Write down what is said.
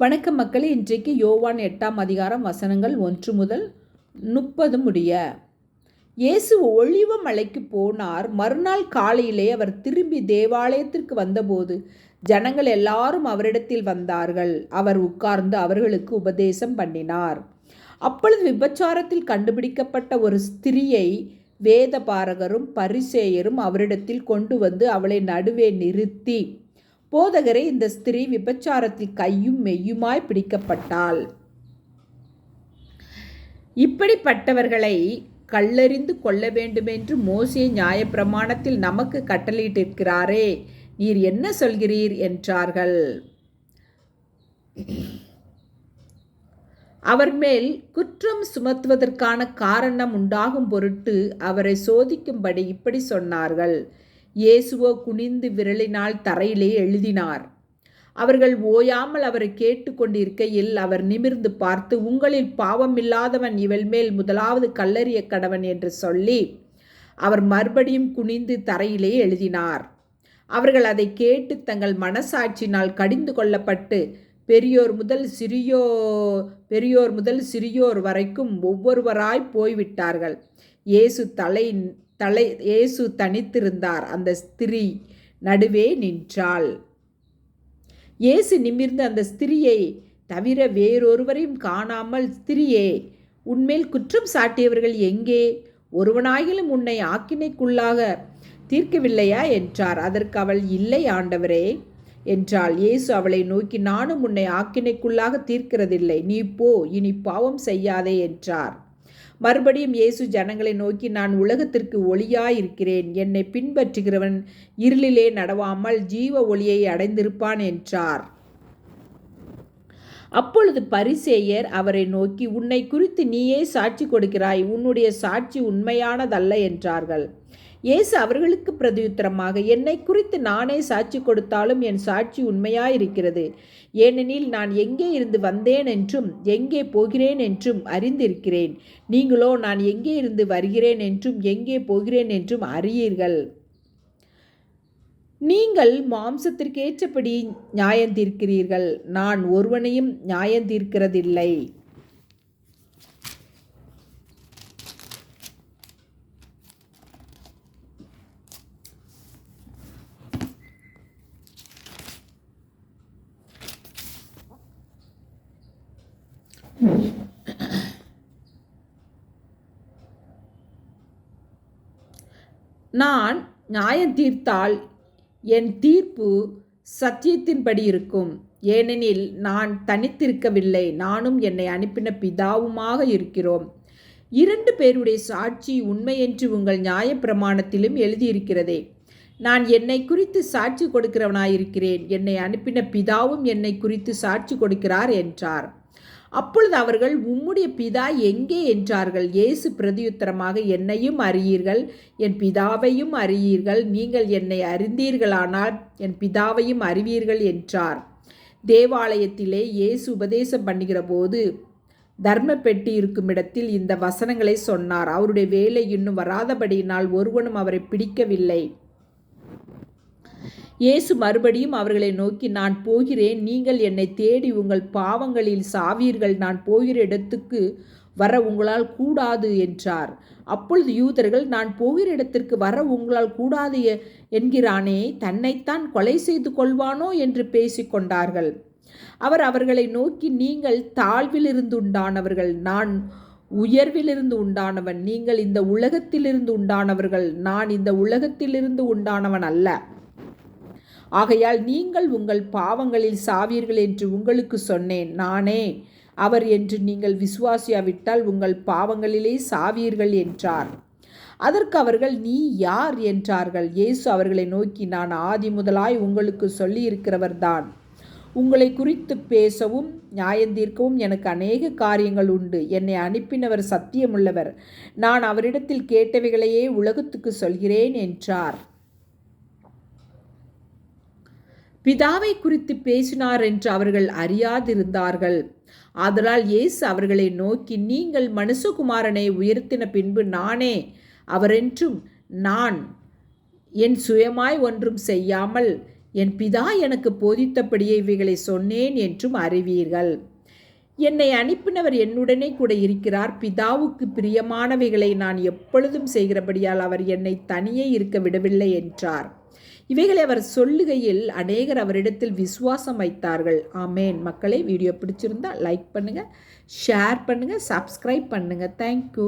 வணக்கம் மக்களே இன்றைக்கு யோவான் எட்டாம் அதிகாரம் வசனங்கள் ஒன்று முதல் முப்பது முடிய. இயேசு ஒளிவ மலைக்கு போனார். மறுநாள் காலையிலே அவர் திரும்பி தேவாலயத்திற்கு வந்தபோது ஜனங்கள் எல்லாரும் அவரிடத்தில் வந்தார்கள். அவர் உட்கார்ந்து அவர்களுக்கு உபதேசம் பண்ணினார். அப்பொழுது விபச்சாரத்தில் கண்டுபிடிக்கப்பட்ட ஒரு ஸ்திரியை வேத பாரகரும் பரிசேயரும் அவரிடத்தில் கொண்டு வந்து அவளை நடுவே நிறுத்தி போதகரே இந்த ஸ்திரீ விபச்சாரத்தில் கையும் மெய்யுமாய் பிடிக்கப்பட்டாள். இப்படிப்பட்டவர்களை கல்லறிந்து கொள்ள வேண்டுமென்று மோசிய நியாயப்பிரமாணத்தில் நமக்கு கட்டளையிட்டிருக்கிறாரே. நீர் என்ன சொல்கிறீர்? என்றார்கள். அவர் மேல் குற்றம் சுமத்துவதற்கான காரணம் உண்டாகும் பொருட்டு அவரை சோதிக்கும்படி இப்படி சொன்னார்கள். இயேசுவோ குனிந்து விரலினால் தரையிலே எழுதினார். அவர்கள் ஓயாமல் அவரை கேட்டுக்கொண்டிருக்கையில் அவர் நிமிர்ந்து பார்த்து உங்களில் பாவமில்லாதவன் இவள் மேல் முதலாவது கல்லறிய கடவன் என்று சொல்லி அவர் மறுபடியும் குனிந்து தரையிலே எழுதினார். அவர்கள் அதை கேட்டு தங்கள் மனசாட்சினால் கடிந்து கொள்ளப்பட்டு பெரியோர் முதல் சிறியோ பெரியோர் முதல் சிறியோர் வரைக்கும் ஒவ்வொருவராய் போய்விட்டார்கள். இயேசு தலை தலை இயேசு தனித்திருந்தார். அந்த ஸ்திரீ நடுவே நின்றாள். இயேசு நிமிர்ந்து அந்த ஸ்திரியை தவிர வேறொருவரையும் காணாமல் ஸ்திரியே உன்மேல் குற்றம் சாட்டியவர்கள் எங்கே? ஒருவனாயிலும் உன்னை ஆக்கினைக்குள்ளாக தீர்க்கவில்லையா? என்றார். அதற்கு அவள் இல்லை ஆண்டவரே என்றாள். இயேசு அவளை நோக்கி நானும் உன்னை ஆக்கினைக்குள்ளாக தீர்க்கிறதில்லை. நீ போ இனி பாவம் செய்யாதே என்றார். மறுபடியும் இயேசு ஜனங்களை நோக்கி நான் உலகத்திற்கு ஒளியாயிருக்கிறேன். என்னை பின்பற்றுகிறவன் இருளிலே நடவாமல் ஜீவ ஒளியை அடைந்திருப்பான் என்றார். அப்பொழுது பரிசேயர் அவரை நோக்கி உன்னை குறித்து நீயே சாட்சி கொடுக்கிறாய். உன்னுடைய சாட்சி உண்மையானதல்ல என்றார்கள். இயேசு அவர்களுக்கு பிரதியுத்தரமாக என்னை குறித்து நானே சாட்சி கொடுத்தாலும் என் சாட்சி உண்மையாயிருக்கிறது. ஏனெனில் நான் எங்கே இருந்து வந்தேன் என்றும் எங்கே போகிறேன் என்றும் அறிந்திருக்கிறேன். நீங்களோ நான் எங்கே இருந்து வருகிறேன் என்றும் எங்கே போகிறேன் என்றும் அறியீர்கள். நீங்கள் மாம்சத்திற்கேற்றபடி நியாயந்தீர்க்கிறீர்கள். நான் ஒருவனையும் நியாயந்தீர்க்கிறதில்லை. நான் நியாயம் தீர்த்தால் என் தீர்ப்பு சத்தியத்தின்படி இருக்கும். ஏனெனில் நான் தனித்திருக்கவில்லை. நானும் என்னை அனுப்பின பிதாவுமாக இருக்கிறோம். இரண்டு பேருடைய சாட்சி உண்மையென்று உங்கள் நியாயப்பிரமாணத்திலும் எழுதியிருக்கிறதே. நான் என்னை குறித்து சாட்சி கொடுக்கிறவனாயிருக்கிறேன். என்னை அனுப்பின பிதாவும் என்னை குறித்து சாட்சி கொடுக்கிறார் என்றார். அப்பொழுது அவர்கள் உம்முடைய பிதா எங்கே? என்றார்கள். இயேசு பிரதியுத்தரமாக என்னையும் அறியீர்கள். என் பிதாவையும் அறியீர்கள். நீங்கள் என்னை அறிந்தீர்களானால் என் பிதாவையும் அறிவீர்கள் என்றார். தேவாலயத்திலே இயேசு உபதேசம் பண்ணுகிற போது தர்ம பெட்டி இருக்கும் இடத்தில் இந்த வசனங்களை சொன்னார். அவருடைய வேலை இன்னும் வராதபடியினால் ஒருவனும் அவரை பிடிக்கவில்லை. இயேசு மறுபடியும் அவர்களை நோக்கி நான் போகிறேன். நீங்கள் என்னை தேடி உங்கள் பாவங்களில் சாவீர்கள். நான் போகிற இடத்துக்கு வர உங்களால் கூடாது என்றார். அப்பொழுது யூதர்கள் நான் போகிற இடத்திற்கு வர உங்களால் கூடாது என்கிறானே தன்னைத்தான் கொலை செய்து கொள்வானோ? என்று பேசிக்கொண்டார்கள் அவர் அவர்களை நோக்கி நீங்கள் தாழ்விலிருந்து உண்டானவர்கள். நான் உயர்விலிருந்து உண்டானவன். நீங்கள் இந்த உலகத்திலிருந்து உண்டானவர்கள். நான் இந்த உலகத்திலிருந்து உண்டானவன் அல்ல. ஆகையால் நீங்கள் உங்கள் பாவங்களில் சாவீர்கள் என்று உங்களுக்கு சொன்னேன். நானே அவர் என்று நீங்கள் விசுவாசியாவிட்டால் உங்கள் பாவங்களிலே சாவீர்கள் என்றார். அதற்கு அவர்கள் நீ யார்? என்றார்கள். இயேசு அவர்களை நோக்கி நான் ஆதி முதலாய் உங்களுக்கு சொல்லியிருக்கிறவர்தான் உங்களை குறித்து பேசவும் நியாயந்தீர்க்கவும் எனக்கு அநேக காரியங்கள் உண்டு. என்னை அனுப்பினவர் சத்தியமுள்ளவர். நான் அவரிடத்தில் கேட்டவைகளையே உலகத்துக்கு சொல்கிறேன் என்றார். பிதாவை குறித்து பேசினார் என்று அவர்கள் அறியாதிருந்தார்கள். ஆதலால் இயேசு அவர்களை நோக்கி நீங்கள் மனுஷகுமாரனை உயர்த்தின பின்பு நானே அவரென்றும் நான் என் சுயமாய் ஒன்றும் செய்யாமல் என் பிதா எனக்கு போதித்தபடியே இவைகளை சொன்னேன் என்றும் அறிவீர்கள். என்னை அனுப்பினவர் என்னுடனே கூட இருக்கிறார். பிதாவுக்கு பிரியமானவைகளை நான் எப்பொழுதும் செய்கிறபடியால் அவர் என்னை தனியே இருக்க விடவில்லை என்றார். இவைகளை அவர் சொல்லுகையில் அநேகர் அவரிடத்தில் விசுவாசம் வைத்தார்கள். ஆமேன். மக்களை வீடியோ பிடிச்சிருந்தா லைக் பண்ணுங்கள் ஷேர் பண்ணுங்கள் சப்ஸ்கிரைப் பண்ணுங்கள் தேங்க்யூ